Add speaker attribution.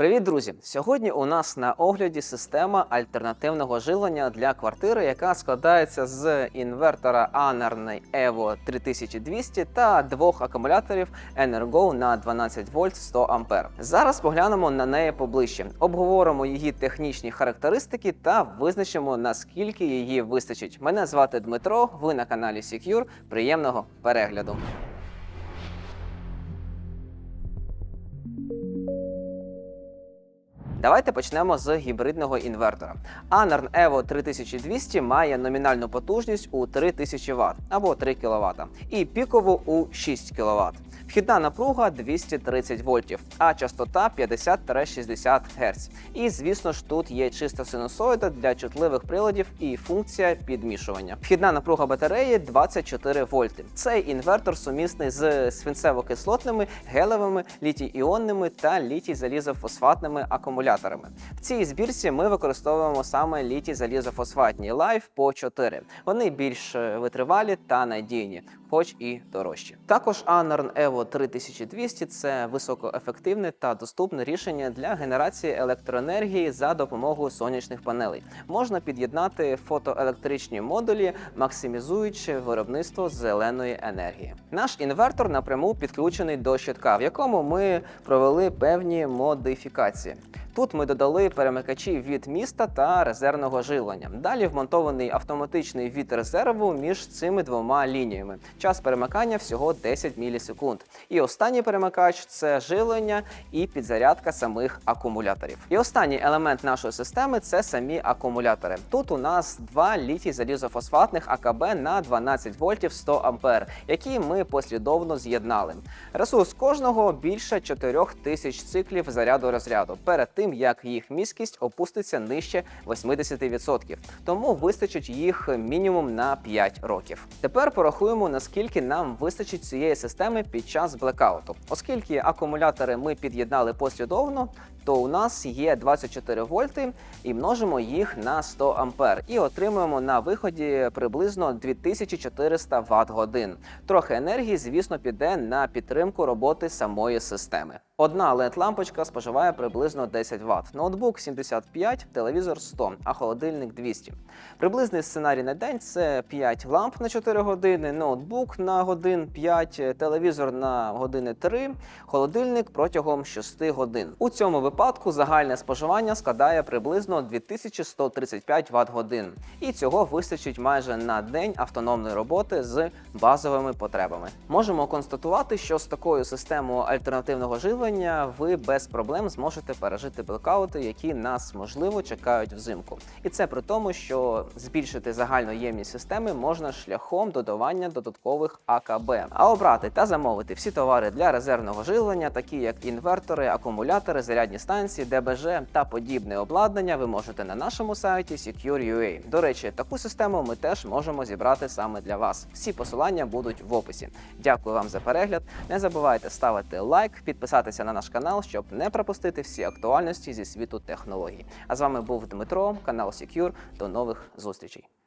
Speaker 1: Привіт, друзі! Сьогодні у нас на огляді система альтернативного живлення для квартири, яка складається з інвертора Anarny Evo 3200 та двох акумуляторів Energo на 12 вольт 100 ампер. Зараз поглянемо на неї поближче, обговоримо її технічні характеристики та визначимо наскільки її вистачить. Мене звати Дмитро. Ви на каналі Secure. Приємного перегляду. Давайте почнемо з гібридного інвертора. Anarn Evo 3200 має номінальну потужність у 3000 Вт або 3 кВт і пікову у 6 кВт. Вхідна напруга 230 вольтів, а частота 50-60 Гц. І звісно ж тут є чиста синусоїда для чутливих приладів і функція підмішування. Вхідна напруга батареї 24 вольти. Цей інвертор сумісний з свинцево-кислотними, гелевими, літій-іонними та літій-залізофосфатними акумуляторами. В цій збірці ми використовуємо саме літій-залізофосфатні Life по 4. Вони більш е, витривалі та надійні, хоч і дорожчі. Також Anarn Evo 3200 це високоефективне та доступне рішення для генерації електроенергії за допомогою сонячних панелей. Можна під'єднати фотоелектричні модулі, максимізуючи виробництво зеленої енергії. Наш інвертор напряму підключений до щитка, в якому ми провели певні модифікації. Тут ми додали перемикачі від міста та резервного живлення. Далі вмонтований автоматичний від резерву між цими двома лініями. Час перемикання всього 10 мілісекунд. І останній перемикач це живлення і підзарядка самих акумуляторів. І останній елемент нашої системи це самі акумулятори. Тут у нас два літій залізофосфатних АКБ на 12 вольтів 100 ампер, які ми послідовно з'єднали. Ресурс кожного більше 4000 циклів заряду розряду перед тим як їх міськість опуститься нижче 80%. Тому вистачить їх мінімум на 5 років. Тепер порахуємо, наскільки нам вистачить цієї системи під час блекауту. Оскільки акумулятори ми під'єднали послідовно, то у нас є 24 вольти і множимо їх на 100 ампер і отримуємо на виході приблизно 2400 Вт годин. Трохи енергії, звісно, піде на підтримку роботи самої системи. Одна led лампочка споживає приблизно 10 Вт. Ноутбук 75, телевізор 100, а холодильник 200. Приблизний сценарій на день це 5 ламп на 4 години, ноутбук на годин 5, телевізор на години 3, холодильник протягом 6 годин. У цьому випадку загальне споживання складає приблизно 2135 Вт годин. І цього вистачить майже на день автономної роботи з базовими потребами. Можемо констатувати, що з такою системою альтернативного живлення ви без проблем зможете пережити блекаути, які нас можливо чекають взимку. І це при тому, що збільшити загальну ємність системи можна шляхом додавання додаткових АКБ. А обрати та замовити всі товари для резервного живлення, такі як інвертори, акумулятори, зарядні станції, ДБЖ та подібне обладнання, ви можете на нашому сайті Secure.ua. До речі, таку систему ми теж можемо зібрати саме для вас. Всі посилання будуть в описі. Дякую вам за перегляд. Не забувайте ставити лайк, підписатися на наш канал, щоб не пропустити всі актуальності зі світу технологій. А з вами був Дмитро, канал Secure. До нових зустрічей.